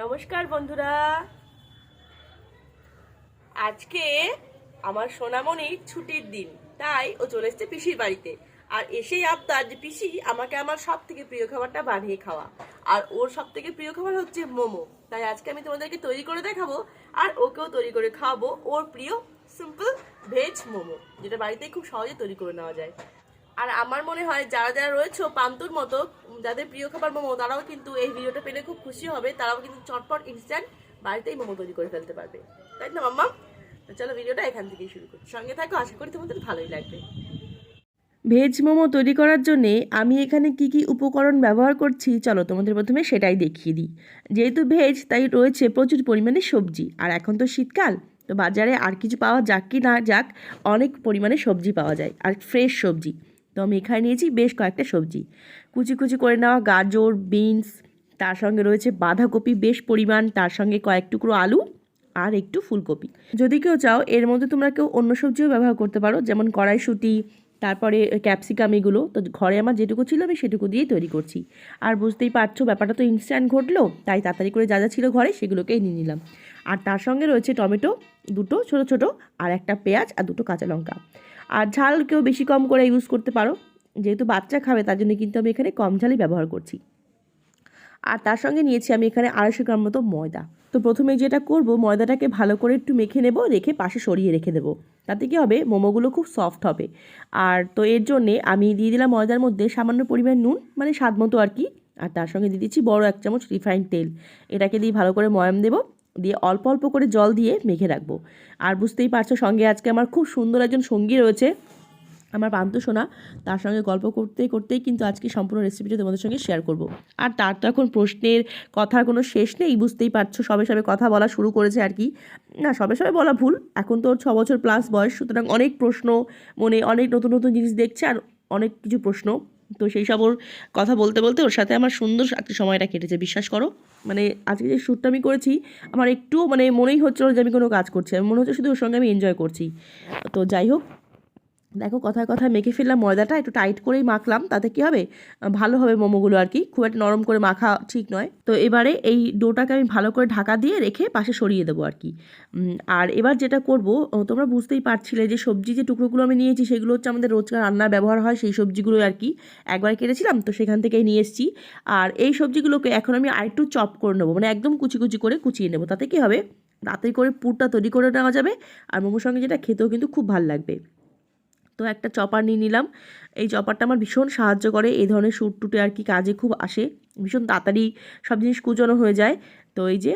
নমস্কার বন্ধুরা। আজকে আমার সোনামণির ছুটির দিন, তাই ও চলে এসছে পিসির বাড়িতে। আর এসেই আবদার যে পিসি আমাকে আমার সব থেকে প্রিয় খাবারটা বানিয়ে খাওয়া। আর ওর সব থেকে প্রিয় খাবার হচ্ছে মোমো। তাই আজকে আমি তোমাদেরকে তৈরি করে দেখাবো, আর ওকেও তৈরি করে খাওয়াবো ওর প্রিয় সিম্পল ভেজ মোমো, যেটা বাড়িতেই খুব সহজে তৈরি করে নেওয়া যায়। আর আমার মনে হয় যারা যারা রয়েছে পান্তুর মতো যাদের প্রিয় খাবার মোমো, তারাও কিন্তু এই ভিডিওটা পেলে খুব খুশি হবে। তারাও কিন্তু চটপট ইনস্ট্যান্ট বাড়িতেই মোমো তৈরি করে ফেলতে পারবে। তাই না, মাম্মা? চলো ভিডিওটা এখান থেকেই শুরু করি। সঙ্গে থাকো, আশা করি তোমাদের ভালোই লাগবে। ভেজ মোমো তৈরি করার জন্য আমি এখানে কি কি উপকরণ ব্যবহার করছি, চলো তোমাদের প্রথমে সেটাই দেখিয়ে দিই। যেহেতু ভেজ, তাই রয়েছে প্রচুর পরিমাণে সবজি। আর এখন তো শীতকাল, তো বাজারে আর কিছু পাওয়া যাক কি না যাক, অনেক পরিমাণে সবজি পাওয়া যায়। আর ফ্রেশ সবজি। তো আমি এখানে নিয়েছি বেশ কয়েকটা সবজি। কুচি কুচি করে নেওয়া গাজর, বিনস, তার সঙ্গে রয়েছে বাঁধাকপি বেশ পরিমাণ, তার সঙ্গে কয়েক টুকরো আলু আর একটু ফুলকপি। যদি কেউ চাও, এর মধ্যে তোমরা কেউ অন্য সবজিও ব্যবহার করতে পারো, যেমন কড়াইশুঁটি, তারপরে ক্যাপসিকাম এগুলো। তো ঘরে আমার যেটুকু ছিল আমি সেটুকু দিয়েই তৈরি করছি। আর বুঝতেই পারছ, ব্যাপারটা তো ইনস্ট্যান্ট ঘটলো, তাই তাড়াতাড়ি করে যা যা ছিল ঘরে সেগুলোকেই নিয়ে নিলাম। আর তার সঙ্গে রয়েছে টমেটো, দুটো ছোট ছোট, আর একটা পেঁয়াজ আর দুটো কাঁচা লঙ্কা। আর ঝাল কেউ বেশি কম করে ইউজ করতে পারো। যেহেতু বাচ্চা খাবে, তার জন্য কিন্তু আমি এখানে কম ঝালই ব্যবহার করছি। আর তার সঙ্গে নিয়েছি আমি এখানে আড়াইশো গ্রাম মতো ময়দা। তো প্রথমে যেটা করব, ময়দাটাকে ভালো করে একটু মেখে নেব, রেখে পাশে সরিয়ে রেখে দেবো। তাতে কী হবে, মোমোগুলো খুব সফট হবে। আর তো এর জন্যে আমি দিয়ে দিলাম ময়দার মধ্যে সামান্য পরিমাণ নুন মানে স্বাদ মতো আর কি। আর তার সঙ্গে দিয়ে দিচ্ছি বড় এক চামচ রিফাইন্ড তেল। এটাকে দিয়ে ভালো করে ময়াম দেবো। দিয়ে অল্প অল্প করে জল দিয়ে মেখে রাখব। আর বুঝতেই পারছ সঙ্গে আজকে আমার খুব সুন্দর একজন সঙ্গী রয়েছে, আমার পান্ত সোনা। তার সঙ্গে গল্প করতে করতেই কিন্তু আজকে সম্পূর্ণ রেসিপিটা তোমাদের সঙ্গে শেয়ার করব। আর তার তো এখন প্রশ্নের কথার কোনো শেষ নেই, বুঝতেই পারছ সবে সবে কথা বলা শুরু করেছে আর কি। না, সবে সবে বলা ভুল, এখন তো ওর ছ বছর প্লাস বয়স, সুতরাং অনেক প্রশ্ন, মনে অনেক নতুন নতুন জিনিস দেখছে আর অনেক কিছু প্রশ্ন। তো সেই সব ওর কথা বলতে বলতে ওর সাথে আমার সুন্দর আজকে সময়টা কেটেছে, বিশ্বাস করো। মানে আজকে যে শ্যুটটা আমি করেছি, আমার একটুও মানে মনেই হচ্ছিল যে আমি কোনো কাজ করছি আমি মনে হচ্ছে শুধু ওর সঙ্গে আমি এনজয় করছি। তো যাই হোক দেখো কথায় কথায় মেখে ফেললাম ময়দাটা, একটু টাইট করেই মাখলাম, তাতে কি হবে? ভালো হবে মোমোগুলো আর কি। খুব একটা নরম করে মাখা ঠিক নয়। তো এবারে এই ডোটাকে আমি ভালো করে ঢাকা দিয়ে রেখে পাশে সরিয়ে দেবো আর কি। আর এবার যেটা করব তোমরা বুঝতেই পারছিলে যে সবজি যে টুকরোগুলো আমি নিয়েছি, সেগুলো হচ্ছে আমাদের রোজকার রান্নার ব্যবহার হয়, সেই সবজিগুলো আর কি। একবার কেটেছিলাম, তো সেখান থেকেই নিয়ে এসেছি। আর এই সবজিগুলোকে এখন আমি আরেকটু চপ করে নেব মানে একদম কুচি কুচি করে কুচিয়ে নেব। তাতে কি হবে? তাড়াতাড়ি করে পুরটা তৈরি করে নেওয়া যাবে, আর মোমোর সঙ্গে যেটা খেতেও কিন্তু খুব ভালো লাগবে। তো একটা চপার নিয়ে নিলাম। এই চপারটা আমার ভীষণ সাহায্য করে। এই ধরনের শ্যুট টুটে আর কি কাজে খুব আসে। ভীষণ তাড়াতাড়ি সব জিনিস কুচনো হয়ে যায়। তো এই যে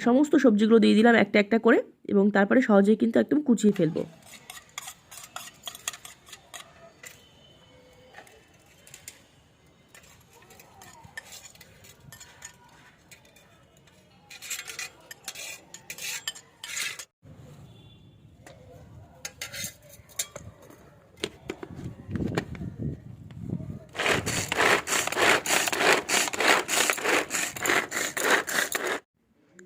সমস্ত সবজিগুলো দিয়ে দিলাম একটা একটা করে এবং তারপরে সহজেই কিন্তু একদম কুচিয়ে ফেলব।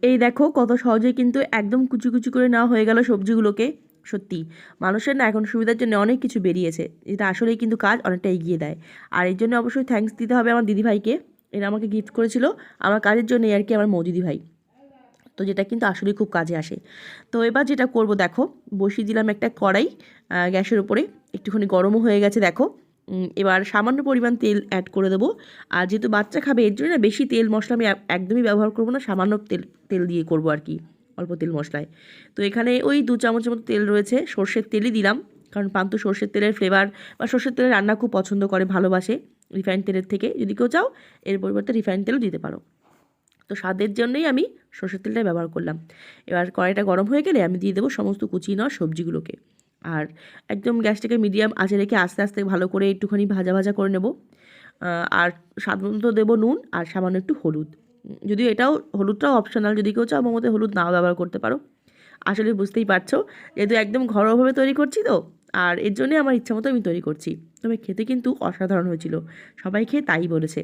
এই দেখো কত সহজেই কিন্তু একদম কুচি কুচি করে নেওয়া হয়ে গেল সবজিগুলোকে। সত্যি, মানুষের না এখন সুবিধার জন্য অনেক কিছু বেরিয়েছে। এটা আসলেই কিন্তু কাজ অনেকটা এগিয়ে দেয়। আর এর জন্য অবশ্যই থ্যাঙ্কস দিতে হবে আমার দিদিভাইকে। এরা আমাকে গিফট করেছিল। আমার কাজের জন্যই আর কি আমার মৌ দিদিভাই তো যেটা কিন্তু আসলেই খুব কাজে আসে। তো এবার যেটা করব দেখো, বসিয়ে দিলাম একটা কড়াই গ্যাসের উপরে। একটুখানি গরমও হয়ে গেছে দেখো। এবার সামান্য পরিমাণ তেল অ্যাড করে দেবো। আর যেহেতু বাচ্চা খাবে, এর জন্য বেশি তেল মশলা আমি একদমই ব্যবহার করব না, সামান্য তেল তেল দিয়ে করব আর কি, অল্প তেল মশলায়। তো এখানে ওই দু চামচের মতো তেল রয়েছে, সর্ষের তেলই দিলাম, কারণ পান্তু সর্ষের তেলের ফ্লেভার বা সর্ষের তেলের রান্না খুব পছন্দ করে, ভালোবাসে রিফাইন্ড তেলের থেকে। যদি কেউ চাও, এর পরিবর্তে রিফাইন্ড তেলও দিতে পারো। তো স্বাদের জন্যই আমি সর্ষের তেলটাই ব্যবহার করলাম। এবার কড়াইটা গরম হয়ে গেলে আমি দিয়ে দেবো সমস্ত কুচিয়ে নেওয়া সবজিগুলোকে। আর একদম গ্যাসটাকে মিডিয়াম আঁচে রেখে আস্তে আস্তে ভালো করে একটুখানি ভাজা ভাজা করে নেব। আর মতো দেবো নুন আর সামান্য একটু হলুদ। যদিও এটাও হলুদটাও অপশনাল যদি কেউ চাও মোমোতে হলুদ নাও ব্যবহার করতে পারো। আসলে বুঝতেই পারছ। যেহেতু একদম ঘরোয়াভাবে তৈরি করছি তো, আর এর জন্যে আমার ইচ্ছা মতো আমি তৈরি করছি। তবে খেতে কিন্তু অসাধারণ হয়েছিল। সবাই খেয়ে তাই বলেছে।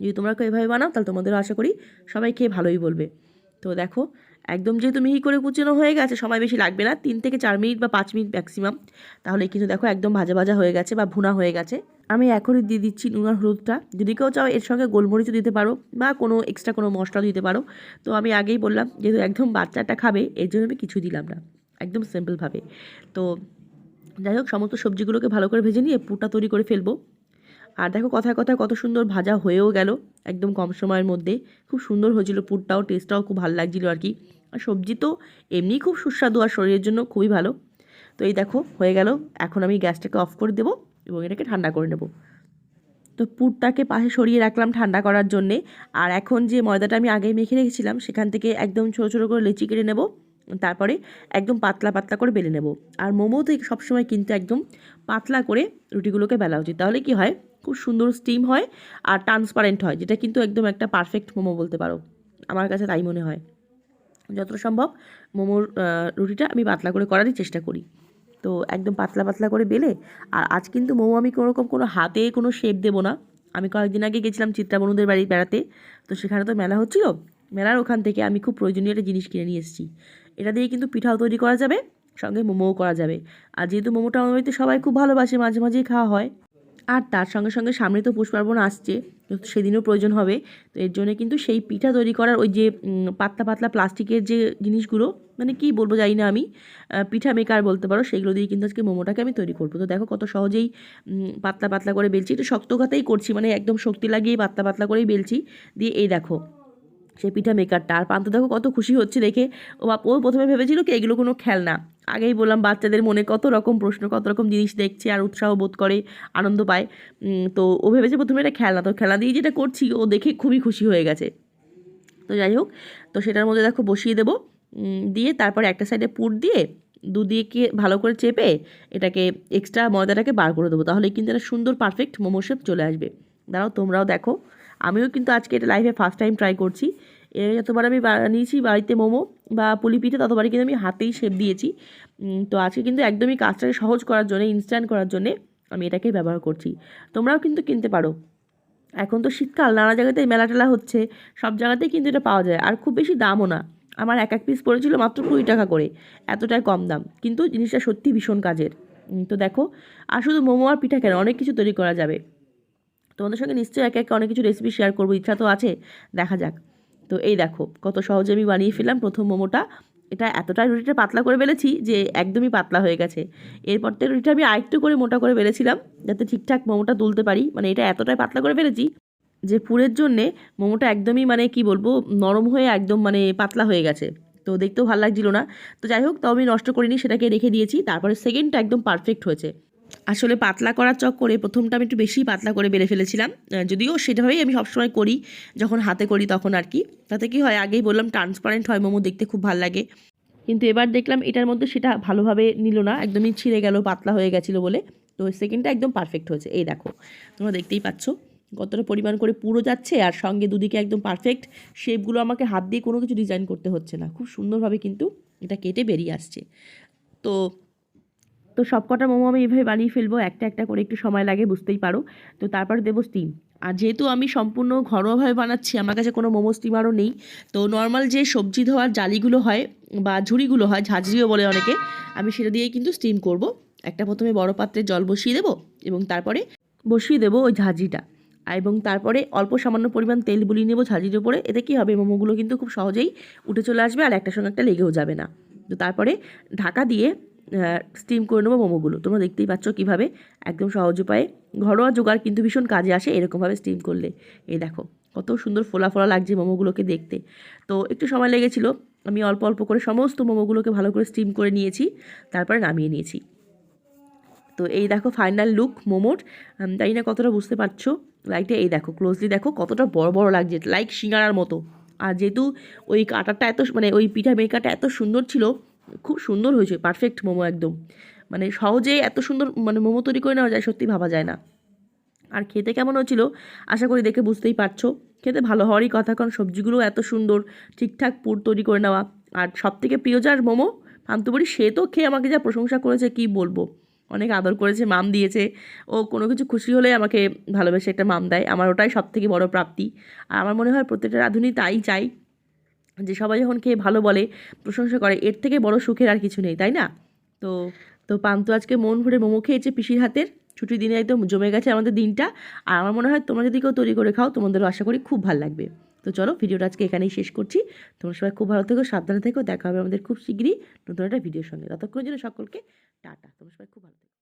যদি তোমরা এভাবে বানাও তাহলে তোমাদেরও আশা করি সবাই খেয়ে ভালোই বলবে। তো দেখো, একদম যেহেতু মিহি করে কুচানো হয়ে গেছে, সময় বেশি লাগবে না, তিন থেকে চার মিনিট বা পাঁচ মিনিট ম্যাক্সিমাম তাহলে কিন্তু দেখো একদম ভাজা ভাজা হয়ে গেছে বা ভুনা হয়ে গেছে। আমি এখনই দিয়ে দিচ্ছি নুন আর হলুদটা। যদি কেউ চাও এর সঙ্গে গোলমরিচও দিতে পারো বা কোনো এক্সট্রা কোনো মশলা দিতে পারো। তো আমি আগেই বললাম, যেহেতু একদম বাচ্চাটা খাবে, এর জন্য আমি কিছু দিলাম না। একদম সিম্পলভাবে তো যাই হোক, সমস্ত সবজিগুলোকে ভালো করে ভেজে নিয়ে পুরটা তৈরি করে ফেলব। আর দেখো কথায় কথায় কত সুন্দর ভাজা হয়েও গেল একদম কম সময়ের মধ্যে। খুব সুন্দর হয়েছিল পুরটাও টেস্টটাও খুব ভালো লাগছিল আর কি। আর সবজি তো এমনি খুব সুস্বাদু আর শরীরের জন্য খুবই ভালো। তো এই দেখো, হয়ে গেল। এখন আমি গ্যাসটাকে অফ করে দেবো এবং এটাকে ঠান্ডা করে নেব। তো পুরটাকে পাশে সরিয়ে রাখলাম ঠান্ডা করার জন্যে। আর এখন যে ময়দাটা আমি আগে মেখে রেখেছিলাম, সেখান থেকে একদম ছোটো ছোটো করে লেচি কেটে নেব। তারপরে একদম পাতলা পাতলা করে বেলে নেব। আর মোমো তো সবসময় কিন্তু একদম পাতলা করে রুটিগুলোকে বেলা উচিত। তাহলে কি হয়? খুব সুন্দর স্টিম হয় আর ট্রান্সপারেন্ট হয়, যেটা কিন্তু একদম একটা পারফেক্ট মোমো বলতে পারো। আমার কাছে তাই মনে হয়। যতটা সম্ভব মোমোর রুটিটা আমি পাতলা করে করারই চেষ্টা করি। তো একদম পাতলা পাতলা করে বেলে, আর আজ কিন্তু মোমো আমি কোনো রকম কোনো হাতে কোনো শেপ দেবো না। আমি কয়েকদিন আগে গেছিলাম চিত্রা বনুদের বাড়ি বেড়াতে, তো সেখানে তো মেলা হচ্ছিল। মেলার ওখান থেকে আমি খুব প্রয়োজনীয় একটা জিনিস কিনে নিয়ে এসেছি। এটা দিয়ে কিন্তু পিঠাও তৈরি করা যাবে, সঙ্গে মোমোও করা যাবে। আর যেহেতু মোমোটা আমার বাড়িতে সবাই খুব ভালোবাসে, মাঝে মাঝেই খাওয়া হয়। আর তার সঙ্গে সঙ্গে সামনে তো পুষ পার্বণ আসছে সেদিনও প্রয়োজন হবে, তো এর জন্য কিন্তু সেই পিঠা তৈরি করার ওই যে পাতলা পাতলা প্লাস্টিকের যে জিনিসগুলো মানে কি বলব জানি না আমি পিঠা মেকার বলতে পারো, সেগুলো দিয়ে কিন্তু আজকে মোমোটাকে আমি তৈরি করব। তো দেখো কত সহজেই পাতলা পাতলা করে বেলছি, একটু শক্ত কথাই করছি মানে একদম শক্তি লাগিয়ে পাতলা পাতলা করেই বেলছি, দিয়ে এই দেখো সে পিঠা মেকারটা আর পান্ত দেখো কত খুশি হচ্ছে দেখে। ও বাপ, ও প্রথমে ভেবেছিল কি এগুলো কোনো খেলনা। আগেই বললাম, বাচ্চাদের মনে কত রকম প্রশ্ন, কত রকম জিনিস দেখছে আর উৎসাহ বোধ করে, আনন্দ পায়। তো ও ভেবেছে প্রথমে এটা খেলনা। তো খেলা দিয়ে যেটা করছি, ও দেখে খুবই খুশি হয়ে গেছে। তো যাই হোক, তো সেটার মধ্যে দেখো বসিয়ে দেবো। দিয়ে তারপর একটা সাইডে পুর দিয়ে দুদিকে ভালো করে চেপে এটাকে এক্সট্রা ময়দাটাকে বার করে দেবো। তাহলে কিন্তু একটা সুন্দর পারফেক্ট মোমো শেপ চলে আসবে। দাঁড়াও, তোমরাও দেখো। আমিও কিন্তু আজকে এটা লাইফে ফার্স্ট টাইম ট্রাই করছি। এর যতবার আমি বানিয়েছি বাড়িতে মোমো বা পুলি পিঠে, ততবারই কিন্তু আমি হাতেই শেপ দিয়েছি। তো আজকে কিন্তু একদমই কাজটাকে সহজ করার জন্য ইনস্ট্যান্ট করার জন্য আমি এটাকেই ব্যবহার করছি। তোমরাও কিন্তু কিনতে পারো। এখন তো শীতকাল, নানা জায়গাতেই মেলা টেলা হচ্ছে, সব জায়গাতেই কিন্তু এটা পাওয়া যায়। আর খুব বেশি দামও না। আমার এক এক পিস পড়েছিল মাত্র কুড়ি টাকা করে, এতটাই কম দাম। কিন্তু জিনিসটা সত্যি ভীষণ কাজের। তো দেখো, আর শুধু মোমো আর পিঠা কেন, অনেক কিছু তৈরি করা যাবে। তোমাদের সঙ্গে নিশ্চয়ই এক এক অনেক কিছু রেসিপি শেয়ার করব, ইচ্ছা তো আছে। দেখা যাক। তো এই দেখো, কত সহজে আমি বানিয়ে ফেললাম প্রথম মোমোটা। এটা এতটাই রুটিটা পাতলা করে বেলেছি যে একদমই পাতলা হয়ে গেছে। এরপর থেকে রুটিটা আমি আরেকটু করে মোটা করে বেলেছিলাম যাতে ঠিকঠাক মোমোটা তুলতে পারি। মানে এটা এতটাই পাতলা করে ফেলেছি যে পুরের জন্যে মোমোটা একদমই মানে কি বলব, নরম হয়ে একদম মানে পাতলা হয়ে গেছে। তো দেখতেও ভালো লাগছিল না। তো যাই হোক, তাও আমি নষ্ট করিনি, সেটাকে রেখে দিয়েছি। তারপরে সেকেন্ডটা একদম পারফেক্ট হয়েছে। আসলে পাতলা করার চক্করে প্রথমটা আমি একটু বেশি পাতলা করে বেড়ে ফেলেছিলাম। যদিও সেটাভাবেই আমি সবসময় করি, যখন হাতে করি তখন আর কি। তাতে কি হয়, আগেই বললাম ট্রান্সপারেন্ট হয় মোমো দেখতে খুব ভালো লাগে। কিন্তু এবার দেখলাম এটার মধ্যে সেটা ভালোভাবে নিল না, একদমই ছিঁড়ে গেল, পাতলা হয়ে গেছিল বলে। তো সেকেন্ডটা একদম পারফেক্ট হয়েছে। এই দেখো, তোমরা দেখতেই পাচ্ছ কতটা পরিমাণ করে পুরো যাচ্ছে আর সঙ্গে দুদিকে একদম পারফেক্ট শেপগুলো আমাকে হাত দিয়ে কোনো কিছু ডিজাইন করতে হচ্ছে না। খুব সুন্দরভাবে কিন্তু এটা কেটে বেরিয়ে আসছে। তো তো সব কটা মোমো আমি এভাবে বানিয়ে ফেলব, একটা একটা করে একটু সময় লাগে, বুঝতেই পারো। তো তারপর দেবো স্টিম আর যেহেতু আমি সম্পূর্ণ ঘরোয়াভাবে বানাচ্ছি, আমার কাছে কোনো মোমো স্টিমারও নেই, তো নর্মাল যে সবজি ধোয়ার জালিগুলো হয় বা ঝুড়িগুলো হয়, ঝাঁঝরিও বলে অনেকে, আমি সেটা দিয়েই কিন্তু স্টিম করব। একটা প্রথমে বড় পাত্রে জল বসিয়ে দেবো এবং তারপরে বসিয়ে দেবো ওই ঝাঁঝরিটা আর এবং তারপরে অল্প সামান্য পরিমাণ তেল বুলিয়ে নেব ঝাঁঝরির উপরে, এতে কী হবে, মোমোগুলো কিন্তু খুব সহজেই উঠে চলে আসবে আর একটার সঙ্গে একটা লেগেও যাবে না। তো তারপরে ঢাকা দিয়ে স্টিম করে নেব মোমোগুলো। তোমরা দেখতেই পাচ্ছ কীভাবে একদম সহজ উপায়ে ঘরোয়া জোগাড় কিন্তু ভীষণ কাজে আসে এরকমভাবে স্টিম করলে। এই দেখো, কত সুন্দর ফোলা ফোলা লাগছে মোমোগুলোকে দেখতে। তো একটু সময় লেগেছিলো, আমি অল্প অল্প করে সমস্ত মোমোগুলোকে ভালো করে স্টিম করে নিয়েছি, তারপরে নামিয়ে নিয়েছি। তো এই দেখো ফাইনাল লুক মোমোর। জানি না কতটা বুঝতে পারছ লাইটে এই দেখো ক্লোজলি দেখো কতটা বড় বড় লাগছে লাইক সিঙ্গারার মতো। আর যেহেতু ওই কাটারটা এত মানে ওই পিঠা মেকারটা এত সুন্দর ছিল খুব সুন্দর হয়েছে পারফেক্ট মোমো একদম। মানে সহজে এত সুন্দর মানে মোমো তৈরি করে নেওয়া যায় সত্যি ভাবা যায় না। আর খেতে কেমন হচ্ছিল আশা করি দেখে বুঝতেই পারছ। খেতে ভালো হওয়ারই কথা, কারণ সবজিগুলো এত সুন্দর, ঠিকঠাক পুর তৈরি করে নেওয়া। আর সব থেকে প্রিয় যার মোমো? পান্তুবড়ি, সে তো খেয়ে আমাকে যা প্রশংসা করেছে, কি বলব? অনেক আদর করেছে, মাম দিয়েছে। ও কোনো কিছু খুশি হলে আমাকে ভালোবেসে একটা মাম দেয়। আমার ওটাই সব থেকে বড় প্রাপ্তি। আর আমার মনে হয় প্রত্যেকটা রাঁধুনি তাই চাই যে সবাই যখন খেয়ে ভালো বলে, প্রশংসা করে, এর থেকে বড় সুখের আর কিছু নেই, তাই না? তো তো পান্তু আজকে মন ভরে মোমো খেয়েছে পিসির হাতের, ছুটির দিনে একদম জমে গেছে আমাদের দিনটা, আর আমার মনে হয় তোমরা যদি কেউ তৈরি করে খাও, তোমাদেরও আশা করি খুব ভালো লাগবে। তো চলো, ভিডিওটা আজকে এখানেই শেষ করছি, তোমরা সবাই খুব ভালো থেকো, সাবধানে থেকো, দেখা হবে আমাদের খুব শীঘ্রই নতুন একটা ভিডিওর সঙ্গে, ততক্ষণের জন্য সকলকে টাটা, তোমরা সবাই খুব ভালো থেকো।